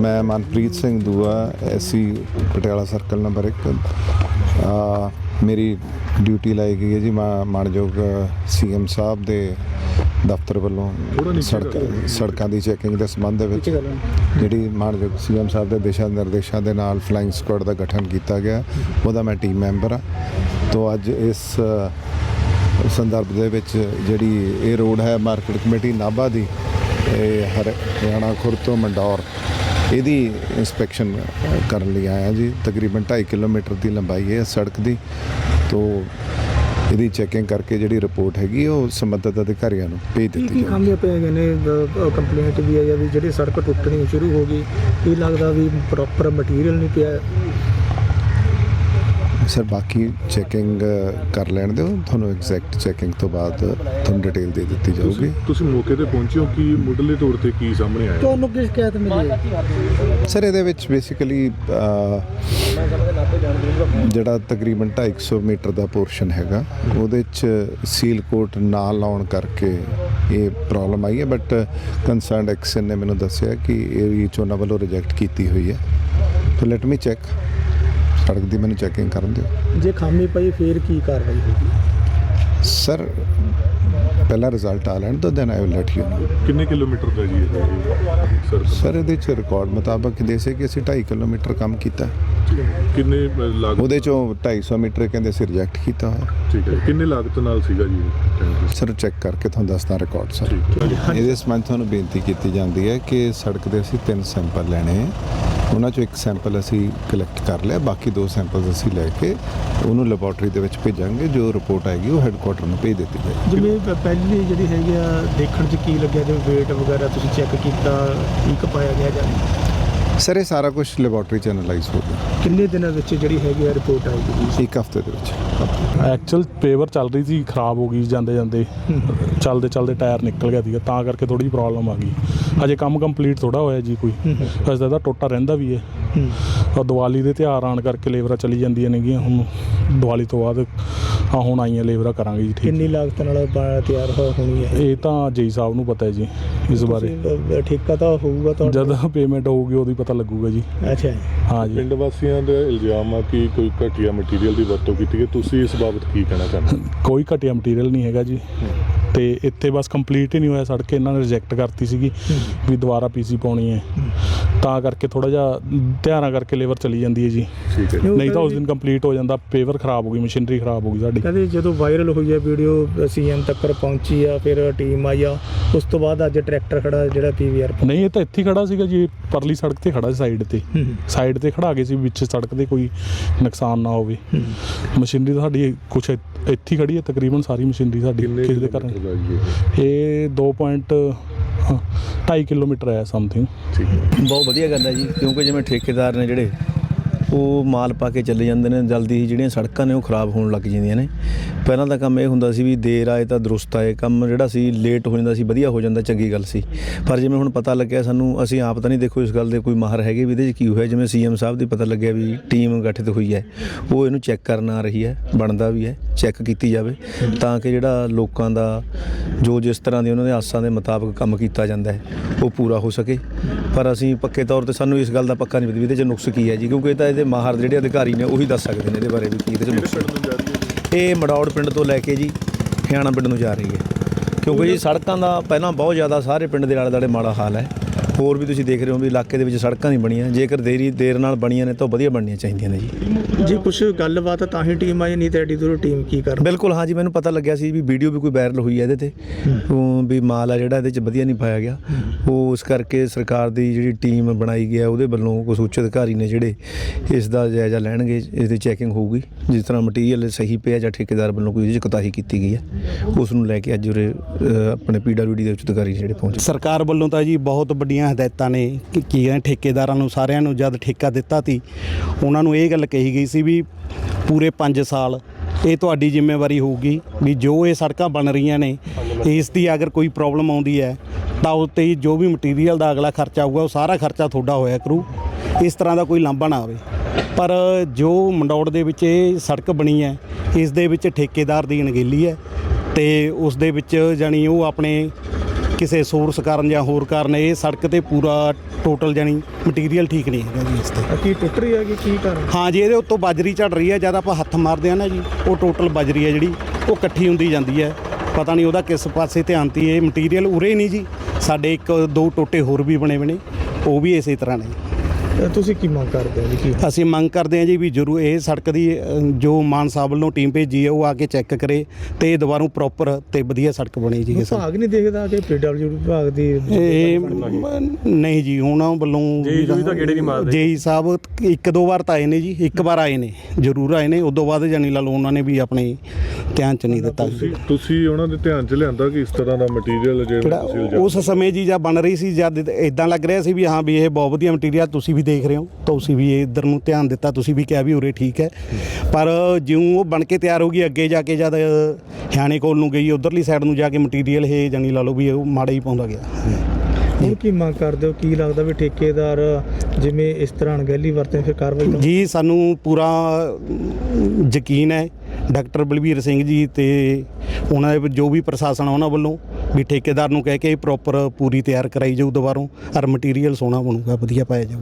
ਮੈਂ ਮਨਪ੍ਰੀਤ ਸਿੰਘ ਦੂਆ ਐਸੀ Patiala circle number 1 ਆ ਮੇਰੀ ਡਿਊਟੀ ਲਾਈ ਗਈ ਹੈ ਜੀ ਮਾ- ਮਾਣਯੋਗ ਸੀਐਮ ਸਾਹਿਬ ਦੇ ਦਫ਼ਤਰ ਵੱਲੋਂ ਸੜਕ ਸੜਕਾਂ ਦੀ ਚੈਕਿੰਗ ਦੇ ਸੰਬੰਧ ਦੇ ਵਿੱਚ ਜਿਹੜੀ ਮਾਣਯੋਗ ਸੀਐਮ ਸਾਹਿਬ ਦੇ ਦਿਸ਼ਾ ਨਿਰਦੇਸ਼ਾਂ ਦੇ ਨਾਲ ਫਲਾਈਂਗ ਸਕੁਆਡ ਦਾ ਗਠਨ ਕੀਤਾ ਗਿਆ ਉਹਦਾ ਮੈਂ ਟੀਮ ਮੈਂਬਰ ਆ ਤੋਂ ਅੱਜ ਇਸ ਸੰਦਰਭ ਦੇ ਵਿੱਚ ਜਿਹੜੀ ਇਹ ਰੋਡ ਹੈ ਮਾਰਕੀਟ ਕਮੇਟੀ ਨਾਭਾ ਦੀ ਇਹ ਹਰ- ਹਰਿਆਣਾ ਖੁਰ ਤੋਂ ਮੰਡੌਰ। ਇਹਦੀ ਇਨਸਪੈਕਸ਼ਨ ਕਰਨ ਲਈ ਆਇਆ ਜੀ। ਤਕਰੀਬਨ 2.5 ਕਿਲੋਮੀਟਰ ਦੀ ਲੰਬਾਈ ਹੈ ਸੜਕ ਦੀ। ਤੋਂ ਇਹਦੀ ਚੈਕਿੰਗ ਕਰਕੇ ਜਿਹੜੀ ਰਿਪੋਰਟ ਹੈਗੀ ਉਹ ਸੰਬੰਧਿਤ ਅਧਿਕਾਰੀਆਂ ਨੂੰ ਭੇਜ ਦਿੱਤੀ ਕੀ ਖਾਮੀਆਂ ਪੈ ਗਏ ਨੇ? ਕੰਪਲੇਂਟ ਵੀ ਆਈ ਆ ਵੀ ਜਿਹੜੀ ਸੜਕ ਟੁੱਟਣੀ ਸ਼ੁਰੂ ਹੋ ਗਈ। ਇਹ ਲੱਗਦਾ ਵੀ ਪ੍ਰੋਪਰ ਮਟੀਰੀਅਲ ਨਹੀਂ ਪਿਆ? ਸਰ ਬਾਕੀ ਚੈਕਿੰਗ ਕਰ ਲੈਣ ਦਿਓ। ਤੁਹਾਨੂੰ ਐਗਜ਼ੈਕਟ ਚੈਕਿੰਗ ਤੋਂ ਬਾਅਦ ਤੁਹਾਨੂੰ ਡਿਟੇਲ ਦੇ ਦਿੱਤੀ ਜਾਊਗੀ। ਤੁਸੀਂ ਮੌਕੇ ਤੇ ਪਹੁੰਚੇ ਹੋ ਕਿ ਮੁੱਢਲੇ ਤੌਰ ਤੇ ਕੀ ਸਾਹਮਣੇ ਆਇਆ? ਤੁਹਾਨੂੰ ਕੀ ਸ਼ਿਕਾਇਤ ਮਿਲੀ ਹੈ? ਸਰ ਇਹਦੇ ਵਿੱਚ ਬੇਸਿਕਲੀ ਜਿਹੜਾ ਤਕਰੀਬਨ 250 ਮੀਟਰ ਦਾ ਪੋਰਸ਼ਨ ਹੈਗਾ ਉਹਦੇ ਚ ਸੀਲ ਕੋਟ ਨਾ ਲਾਉਣ ਕਰਕੇ ਇਹ ਪ੍ਰੋਬਲਮ ਆਈ ਹੈ। ਬਟ ਕੰਸਰਨਡ ਐਕਸ਼ਨ ਨੇ ਮੈਨੂੰ ਦੱਸਿਆ ਕਿ ਇਹ ਵੀ ਚੋਣਾਂ ਵੱਲੋਂ ਰਿਜੈਕਟ ਕੀਤੀ ਹੋਈ ਹੈ। ਸੋ ਲੈਟ ਮੀ ਚੈੱਕ ਸੜਕ ਦੀ ਮੈਨੂੰ ਚੈਕਿੰਗ ਕਰਨ ਦਿਓ। ਜੇ ਖਾਮੀ ਪਈ ਫੇਰ ਕੀ ਕਾਰਵਾਈ ਹੋਗੀ ਸਰ ਪਹਿਲਾ ਰਿਜ਼ਲਟ ਆ ਲੈਣ ਤੋਂ then I will let you know ਕਿੰਨੇ ਕਿਲੋਮੀਟਰ ਦਾ ਜੀ ਇਹ ਸਰ ਸਰ ਇਹਦੇ ਚ ਰਿਕਾਰਡ ਮੁਤਾਬਕ ਦੇਸੇ ਕਿ ਅਸੀਂ 2.5 ਕਿਲੋਮੀਟਰ ਕੰਮ ਕੀਤਾ। ਕਿੰਨੇ ਅ, ਲਾਗਤ ਉਹਦੇ ਚੋਂ 250 ਮੀਟਰ ਕਹਿੰਦੇ ਅਸੀਂ ਰਿਜੈਕਟ ਕੀਤਾ ਹੋਇਆ। ਠੀਕ ਹੈ। ਕਿੰਨੇ ਲਾਗਤ ਨਾਲ ਸੀਗਾ ਜੀ ਇਹ ਟੈਂਡਰ? ਸਰ ਚੈੱਕ ਕਰਕੇ ਤੁਹਾਨੂੰ ਦੱਸਦਾ ਰਿਕਾਰਡ ਸਰ ਠੀਕ ਹੈ। ਜੀ। ਇਹਦੇ ਸੰਬੰਧ ਤੁਹਾਨੂੰ ਬੇਨਤੀ ਕੀਤੀ ਜਾਂਦੀ ਹੈ ਕਿ ਸੜਕ ਦੇ ਅਸੀਂ ਤਿੰਨ ਸੈਂਪਲ ਲੈਣੇ ਹੈ। ਉਹਨਾਂ ਚੋਂ ਇੱਕ ਸੈਂਪਲ ਅਸੀਂ ਕਲੈਕਟ ਕਰ ਲਿਆ, ਬਾਕੀ ਦੋ ਸੈਂਪਲਸ ਅਸੀਂ ਲੈ ਕੇ ਉਹਨੂੰ ਲੈਬੋਰਟਰੀ ਦੇ ਵਿੱਚ ਭੇਜਾਂਗੇ, ਜੋ ਰਿਪੋਰਟ ਆਏਗੀ ਉਹ ਹੈੱਡਕੁਆਟਰ ਨੂੰ ਭੇਜ ਦਿੱਤੀ ਜਾਏਗੀ। ਜਿਵੇਂ ਪ- ਪਹਿਲੀ ਜਿਹੜੀ ਹੈਗੀ ਆ ਦੇਖਣ 'ਚ ਕੀ ਲੱਗਿਆ, ਜਿਵੇਂ weight ਵਗੈਰਾ ਤੁਸੀਂ ਚੈੱਕ ਕੀਤਾ ਕੀ ਕਪਾਇਆ ਗਿਆ ਜਾਂ ਨਹੀਂ? ਸਰ ਇਹ ਸਾਰਾ ਕੁਝ ਲੈਬੋਰੇਟਰੀ ਚ ਐਨਾਲਾਈਜ਼ ਹੋ ਗਿਆ। ਕਿੰਨੇ ਦਿਨਾਂ ਵਿੱਚ ਜਿਹੜੀ ਹੈਗੀ ਆ ਰਿਪੋਰਟ ਆਏਗੀ ਜੀ ਇੱਕ ਹਫ਼ਤੇ ਦੇ ਵਿੱਚ। ਐਕਚੁਅਲ ਪੇਵਰ ਚੱਲ ਰਹੀ ਸੀ ਖਰਾਬ ਹੋ ਗਈ ਜਾਂਦੇ ਜਾਂਦੇ। ਚੱਲਦੇ ਚੱਲਦੇ ਟਾਇਰ ਨਿਕਲ ਗਿਆ ਸੀਗਾ ਤਾਂ ਕਰਕੇ ਥੋੜੀ ਪ੍ਰੋਬਲਮ ਆ ਗਈ। ਅਜੇ ਕੰਮ ਕੰਪਲੀਟ ਥੋੜਾ ਹੋਇਆ ਜੀ ਕੋਈ। ਅਜੇ ਤਾਂ ਇਹਦਾ ਟੋਟਾ ਰਹਿੰਦਾ ਵੀ ਹੈ। ਔਰ ਦੀਵਾਲੀ ਦੇ ਤਿਉਹਾਰ ਆਉਣ ਕਰਕੇ ਲੇਬਰਾਂ ਚਲੀ ਜਾਂਦੀਆਂ ਨੇਗੀਆਂ। ਹੁਣ ਦੀਵਾਲੀ ਤੋਂ ਬਾਅਦ ਆ ਹੁਣ ਆਈਆਂ ਲੇਬਰਾਂ ਕਰਾਂਗੇ ਜੀ ਠੀਕ ਕਿੰਨੀ ਲਾਗਤ ਨਾਲ ਬ- ਤਿਆਰ ਹੋ- ਹੋਣੀ ਹੈ? ਇਹ ਤਾਂ ਜੇਈ ਸਾਹਿਬ ਨੂੰ ਪਤਾ ਹੈ ਜੀ ਇਸ ਬਾਰੇ। ਤੁਸੀਂ, ਅ, ਠੇਕਾ ਤਾਂ ਹੋਊਗਾ ਤੁਹਾਡਾ? ਜਦ ਪੇਮੈਂਟ ਹੋਊਗੀ ਉਦੋਂ ਹੀ ਪਤਾ ਲੱਗੂਗਾ ਜੀ। ਅੱਛਾ ਜੀ। ਹਾਂ ਜੀ। ਪਿੰਡ ਵਾਸੀਆਂ ਦਾ ਇਲਜ਼ਾਮ ਆ ਕਿ ਕੋਈ ਘਟੀਆ ਮਟੀਰੀਅਲ ਦੀ ਵਰਤੋਂ ਕੀਤੀ ਹੈ ਤੁਸੀਂ ਇਸ ਬਾਬਤ ਕੀ ਕਹਿਣਾ ਚਾਹੁੰਦੇ ਹੋ? ਕੋਈ ਘਟੀਆ ਮਟੀਰੀਅਲ ਨਹੀਂ ਹੈਗਾ ਜੀ। ਤੇ ਇੱਥੇ ਬਸ ਕੰਪਲੀਟ ਹੀ ਨਹੀਂ ਹੋਇਆ ਸੜਕ ਇਹਨਾਂ ਨੇ ਰਿਜੈਕਟ ਕਰਤੀ ਸੀਗੀ ਵੀ ਦੁਬਾਰਾ ਪੀਸੀ ਪਾਉਣੀ ਹੈ। ਤਾਂ ਕਰਕੇ ਥੋੜਾ ਜਿਹਾ ਧਿਆਨਾਂ ਕਰਕੇ ਲੇਬਰ ਚਲੀ ਜਾਂਦੀ ਹੈ ਜੀ। ਨਹੀਂ ਤਾਂ ਉਸ ਦਿਨ ਕੰਪਲੀਟ ਹੋ ਜਾਂਦਾ ਪੇਵਰ ਖਰਾਬ ਹੋ ਗਈ ਮਸ਼ੀਨਰੀ ਖਰਾਬ ਹੋ ਗਈ ਸਾਡੀ। ਕਹਿੰਦੇ ਜਦੋਂ ਵਾਇਰਲ ਹੋਈ ਹੈ ਵੀਡੀਓ ਸੀਐਮ ਤੱਕ ਪਹੁੰਚੀ ਆ ਫਿਰ ਟੀਮ ਆਈ ਆ ਉਸ ਤੋਂ ਬਾਅਦ ਅੱਜ ਟਰੈਕਟਰ ਖੜਾ ਜਿਹੜਾ ਪੀਵੀਆਰ ਨਹੀਂ ਇਹ ਤਾਂ ਇੱਥੇ ਖੜਾ ਸੀਗਾ ਜੀ ਪਰਲੀ ਸੜਕ ਤੇ ਖੜਾ ਸੀ ਸਾਈਡ ਤੇ। ਸਾਈਡ ਤੇ ਖੜਾ ਗਏ ਸੀ ਵਿੱਚ ਸੜਕ ਦੇ ਕੋਈ ਨੁਕਸਾਨ ਨਾ ਹੋਵੇ। ਮਸ਼ੀਨਰੀ ਤਾਂ ਸਾਡੀ ਕੁਝ ਇੱਥੇ ਖੜੀ ਹੈ ਤਕਰੀਬਨ ਸਾਰੀ ਮਸ਼ੀਨਰੀ ਸਾਡੀ ਕਿਸ ਦੇ ਕਾਰਨ ਇਹ? 2. 2.5 ਕਿਲੋਮੀਟਰ ਆਇਆ ਸਮਥਿੰਗ ਠੀਕ ਹੈ। ਬਹੁਤ ਵਧੀਆ ਗੱਲ ਹੈ ਜੀ ਕਿਉਂਕਿ ਜਿਵੇਂ ਠੇਕੇਦਾਰ ਨੇ ਜਿਹੜੇ ਉਹ ਮਾਲ ਪਾ ਕੇ ਚਲੇ ਜਾਂਦੇ ਨੇ, ਜਲਦੀ ਹੀ ਜਿਹੜੀਆਂ ਸੜਕਾਂ ਨੇ ਉਹ ਖਰਾਬ ਹੋਣ ਲੱਗ ਜਾਂਦੀਆਂ ਨੇ। ਪਹਿਲਾਂ ਤਾਂ ਕੰਮ ਇਹ ਹੁੰਦਾ ਸੀ ਵੀ ਦੇਰ ਆਏ ਤਾਂ ਦਰੁਸਤ ਆਏ, ਕੰਮ ਜਿਹੜਾ ਸੀ ਲੇਟ ਹੋ ਜਾਂਦਾ ਸੀ, ਵਧੀਆ ਹੋ ਜਾਂਦਾ, ਚੰਗੀ ਗੱਲ ਸੀ। ਪਰ ਜਿਵੇਂ ਹੁਣ ਪਤਾ ਲੱਗਿਆ ਸਾਨੂੰ, ਅਸੀਂ ਆਪ ਤਾਂ ਨਹੀਂ ਦੇਖੋ ਇਸ ਗੱਲ ਦੇ ਕੋਈ ਮਾਹਰ ਹੈਗੇ ਵੀ ਇਹਦੇ 'ਚ ਕੀ ਹੋਇਆ, ਜਿਵੇਂ ਸੀਐਮ ਸਾਹਿਬ ਦੀ ਪਤਾ ਲੱਗਿਆ ਵੀ ਟੀਮ ਗਠਿਤ ਹੋਈ ਹੈ, ਉਹ ਇਹਨੂੰ ਚੈੱਕ ਕਰਨ ਆ ਰਹੀ ਹੈ, ਬਣਦਾ ਵੀ ਹੈ ਚੈੱਕ ਕੀਤੀ ਜਾਵੇ, ਤਾਂ ਕਿ ਜਿਹੜਾ ਲੋਕਾਂ ਦਾ, ਜੋ ਜਿਸ ਤਰ੍ਹਾਂ ਦੀ ਉਹਨਾਂ ਦੇ ਆਸਾਂ ਦੇ ਮੁਤਾਬਕ ਕੰਮ ਕੀਤਾ ਜਾਂਦਾ ਹੈ, ਉਹ ਪੂਰਾ ਹੋ ਸਕੇ। ਪਰ ਅਸੀਂ ਪੱਕੇ ਤੌਰ ਤੇ ਸਾਨੂੰ ਇਸ ਗੱਲ ਦਾ ਪੱਕਾ ਨਹੀਂ ਪਤਾ ਵੀ ਇਹਦੇ 'ਚ ਨੁਕਸ ਕੀ ਹੈ ਜੀ, ਕਿਉਂਕਿ ਇਹ ਤਾਂ ਇਹਦੇ ਮਾਹਰ ਜਿਹੜੇ ਅਧਿਕਾਰੀ ਨੇ ਉਹੀ ਦੱਸ ਸਕਦੇ ਨੇ ਇਹਦੇ ਬਾਰੇ ਵੀ ਕੀ ਇਹਦੇ 'ਚ ਹੈ ਇਹ ਮੜੌੜ ਪਿੰਡ ਤੋਂ ਲੈ ਕੇ ਜੀ ਖਿਆਣਾ ਪਿੰਡ ਨੂੰ ਜਾ ਰਹੀ ਹੈ। ਕਿਉਂਕਿ ਜੀ ਸੜਕਾਂ ਦਾ ਪਹਿਲਾਂ ਬਹੁਤ ਜ਼ਿਆਦਾ ਸਾਰੇ ਪਿੰਡ ਦੇ ਆਲੇ ਦੁਆਲੇ ਮਾੜਾ ਹਾਲ ਹੈ। ਹੋਰ ਵੀ ਤੁਸੀਂ ਦੇਖ ਰਹੇ ਹੋ ਵੀ ਇਲਾਕੇ ਦੇ ਵਿੱਚ ਸੜਕਾਂ ਨਹੀਂ ਬਣੀਆਂ ਜੇਕਰ ਦੇਰੀ ਦੇਰ ਨਾਲ ਬਣੀਆਂ ਨੇ ਤਾਂ ਉਹ ਵਧੀਆ ਬਣਨੀਆਂ ਚਾਹੀਦੀਆਂ ਨੇ ਜੀ। ਜੀ ਕੁਝ ਗੱਲਬਾਤ ਤਾਂ ਹੀ ਟੀਮ ਆਈ ਨਹੀਂ ਤੇ ਐਡੀ ਦੂਰ ਟੀਮ ਕੀ ਕਰ ਬਿਲਕੁਲ ਹਾਂ ਜੀ ਮੈਨੂੰ ਪਤਾ ਲੱਗਿਆ ਸੀ ਵੀ ਵੀਡੀਓ ਵੀ ਕੋਈ ਵਾਇਰਲ ਹੋਈ ਹੈ ਇਹਦੇ ਤੇ। ਉਹ ਵੀ ਮਾਲ ਆ ਜਿਹੜਾ ਇਹਦੇ ਚ ਵਧੀਆ ਨਹੀਂ ਪਾਇਆ ਗਿਆ। ਉਹ ਉਸ ਕਰਕੇ ਸਰਕਾਰ ਦੀ ਜਿਹੜੀ ਟੀਮ ਬਣਾਈ ਗਿਆ ਉਹਦੇ ਵੱਲੋਂ ਕੁਝ ਉੱਚ ਅਧਿਕਾਰੀ ਨੇ ਜਿਹੜੇ ਇਸ ਦਾ ਜਾਇਜ਼ਾ ਲੈਣਗੇ ਇਸ ਦੀ ਚੈਕਿੰਗ ਹੋਊਗੀ। ਜਿਸ ਤਰ੍ਹਾਂ ਮਟੀਰੀਅਲ ਸਹੀ ਪਿਆ ਜਾਂ ਠੇਕੇਦਾਰ ਵੱਲੋਂ ਕੋਈ ਚ ਕੁਤਾਹੀ ਕੀਤੀ ਗਈ ਹੈ ਉਸ ਨੂੰ ਲੈ ਕੇ ਅੱਜ ਉਰੇ ਆਪਣੇ ਪੀਡਬਲਯੂਡੀ ਦੇ ਉੱਚ ਅਧਿਕਾਰੀ ਜਿਹੜੇ ਪਹੁੰਚੇ। ਸਰਕਾਰ ਵੱਲੋਂ ਤਾਂ ਜੀ ਬਹੁਤ ਵੱਡੀਆਂ ਹਦਾਇਤਾਂ ਨੇ ਕਿ ਕੀ ਹੈ ਠੇਕੇਦਾਰਾਂ ਨੂੰ ਸਾਰਿਆਂ ਨੂੰ ਜਦ ਠੇਕਾ ਦਿੱਤਾ ਸੀ ਉਹਨਾਂ ਨੂੰ ਇਹ ਗੱਲ ਕਹੀ ਗਈ ਸੀ ਵੀ ਪੂਰੇ 5 ਸਾਲ ਇਹ ਤੁਹਾਡੀ ਜ਼ਿੰਮੇਵਾਰੀ ਹੋਊਗੀ ਵੀ ਜੋ ਇਹ ਸੜਕਾਂ ਬਣ ਰਹੀਆਂ ਨੇ, ਇਸ ਦੀ ਅਗਰ ਕੋਈ ਪ੍ਰੋਬਲਮ ਆਉਂਦੀ ਹੈ, ਤਾਂ ਉੱਤੇ ਹੀ ਜੋ ਵੀ ਮਟੀਰੀਅਲ ਦਾ ਅਗਲਾ ਖਰਚਾ ਆਊਗਾ, ਉਹ ਸਾਰਾ ਖਰਚਾ ਤੁਹਾਡਾ ਹੋਇਆ ਕਰੂ। ਇਸ ਤਰ੍ਹਾਂ ਦਾ ਕੋਈ ਲਾਂਭਾ ਨਾ ਆਵੇ। ਪਰ ਜੋ ਮੰਡੌੜ ਦੇ ਵਿੱਚ ਇਹ ਸੜਕ ਬਣੀ ਹੈ, ਇਸ ਦੇ ਵਿੱਚ ਠੇਕੇਦਾਰ ਦੀ ਅਣਗਹਿਲੀ ਹੈ ਤੇ ਉਸ ਦੇ ਵਿੱਚ ਜਾਣੀ ਉਹ ਆਪਣੇ ਕਿਸੇ ਸੋਰਸ ਕਾਰਨ ਜਾਂ ਹੋਰ ਕਾਰਨ ਇਹ ਸੜਕ ਤੇ ਪੂਰਾ ਟੋਟਲ ਜਾਨੀ ਮਟੀਰੀਅਲ ਠੀਕ ਨਹੀਂ ਹੈਗਾ ਜੀ ਇਸ ਤੇ। ਕੀ ਟੁੱਟ ਰਹੀ ਹੈ ਕਿ ਕੀ ਕਾਰਨ? ਹਾਂ ਜੀ ਇਹਦੇ ਉੱਤੋਂ ਬਜਰੀ ਝੜ ਰਹੀ ਹੈ ਜਦ ਆਪਾਂ ਹੱਥ ਮਾਰਦੇ ਆ ਨਾ ਜੀ ਉਹ ਟੋਟਲ ਬਜਰੀ ਹੈ ਜਿਹੜੀ ਉਹ ਇਕੱਠੀ ਹੁੰਦੀ ਜਾਂਦੀ ਹੈ। ਪਤਾ ਨਹੀਂ ਉਹਦਾ ਕਿਸ ਪਾਸੇ ਧਿਆਨ ਤੀ ਇਹ ਮਟੀਰੀਅਲ ਉਰੇ ਨਹੀਂ ਜੀ ਸਾਡੇ ਇੱਕ ਦੋ ਟੋਟੇ ਹੋਰ ਵੀ ਬਣੇ ਬਣੇ ਉਹ ਵੀ ਇਸੇ ਤਰ੍ਹਾਂ ਨੇ। ਤੁਸੀਂ ਕੀ ਮੰਗ ਕਰਦੇ ਹੋ ਜੀ? ਕੀ? ਅਸੀਂ ਮੰਗ ਕਰਦੇ ਹਾਂ ਜੀ ਵੀ ਜਰੂਰ ਇਹ ਸੜਕ ਦੀ ਅ, ਜੋ ਮਾਨ ਸਾਹਿਬ ਵੱਲੋਂ ਟੀਮ ਭੇਜੀ ਹੈ ਉਹ ਆ ਕੇ ਚੈੱਕ ਕਰੇ ਤੇ ਇਹ ਦੁਬਾਰਾ ਪ੍ਰੋਪਰ ਤੇ ਵਧੀਆ ਸੜਕ ਬਣੇ ਜੀ ਇਹ ਸੜਕ। ਵਿਭਾਗ ਨਹੀਂ ਦੇਖਦਾ ਕਿ ਪੀਡਬਲਯੂ ਵਿਭਾਗ ਦੀ ਇਹ ਨਹੀਂ ਜੀ ਉਹਨਾਂ ਵੱਲੋਂ ਜੀ ਤਾਂ ਗੇੜੇ ਨਹੀਂ ਮਾਰਦੇ। ਜੀ ਸਾਹਿਬ ਇੱਕ ਦੋ ਵਾਰ ਤਾਂ ਆਏ ਨੇ ਜੀ ਇੱਕ ਵਾਰ ਆਏ ਨੇ ਜ਼ਰੂਰ ਆਏ ਨੇ ਉਦੋਂ ਬਾਅਦ ਜਾਨੀ ਲਾ ਲਓ ਉਹਨਾਂ ਨੇ ਵੀ ਆਪਣੇ ਧਿਆਨ ਚ ਨਹੀਂ ਦਿੱਤਾ। ਤੁਸੀਂ ਤੁਸੀਂ ਉਹਨਾਂ ਦੇ ਧਿਆਨ 'ਚ ਲਿਆਂਦਾ ਕਿ ਇਸ ਤਰ੍ਹਾਂ ਦਾ ਮਟੀਰੀਅਲ ਜਿਹੜਾ ਜਿਹੜਾ ਤੁਸੀਂ ਇਲਜ਼ਾਮ ਉਸ ਸਮੇਂ ਜੀ ਜਦ ਬਣ ਰਹੀ ਸੀ ਜਦ ਇਦਾਂ ਲੱਗ ਰਿਹਾ ਸੀ ਵੀ ਹਾਂ ਵੀ ਇਹ ਬਹੁਤ ਵਧੀਆ ਮਟੀਰੀਅਲ ਤੁਸੀਂ ਵੀ ਦੇਖ ਰਹੇ ਹੋ ਤੁਸੀਂ ਵੀ ਇਹ ਇੱਧਰ ਨੂੰ ਧਿਆਨ ਦਿੱਤਾ ਤੁਸੀਂ ਵੀ ਕਿਹਾ ਵੀ ਉਰੇ ਠੀਕ ਹੈ। ਪਰ ਜਿਉਂ ਉਹ ਬਣ ਕੇ ਤਿਆਰ ਹੋ ਗਈ ਅੱਗੇ ਜਾ ਕੇ ਜਦ ਹਿਆਣੇ ਕੋਲ ਨੂੰ ਗਈ ਉਧਰਲੀ ਸਾਈਡ ਨੂੰ ਜਾ ਕੇ ਮਟੀਰੀਅਲ ਇਹ ਜਾਨੀ ਲਾ ਲਓ ਵੀ ਉਹ ਮਾੜਾ ਹੀ ਪਾਉਂਦਾ ਗਿਆ। ਹੁਣ ਕੀ ਮੰਗ ਕਰਦੇ ਹੋ? ਕੀ ਲੱਗਦਾ ਵੀ ਠੇਕੇਦਾਰ ਜਿਵੇਂ ਇਸ ਤਰ੍ਹਾਂ ਅਣਗਹਿਲੀ ਵਰਤੇ ਫਿਰ ਕਾਰਵਾਈ ਕਰੋ ਜੀ ਸਾਨੂੰ ਪੂਰਾ ਯਕੀਨ ਹੈ ਡਾਕਟਰ ਬਲਬੀਰ ਸਿੰਘ ਜੀ ਤੇ ਉਹਨਾਂ ਦੇ ਜੋ ਵੀ ਪ੍ਰਸ਼ਾਸਨ ਆ ਉਹਨਾਂ ਵੱਲੋਂ ਵੀ ਠੇਕੇਦਾਰ ਨੂੰ ਕਹਿ ਕੇ ਪ੍ਰੋਪਰ ਪੂਰੀ ਤਿਆਰ ਕਰਾਈ ਜਾਊ ਦੁਬਾਰੋਂ ਔਰ ਮਟੀਰੀਅਲ ਸੋਹਣਾ ਬਣੂਗਾ ਵਧੀਆ ਪਾਇਆ ਜਾਊਗਾ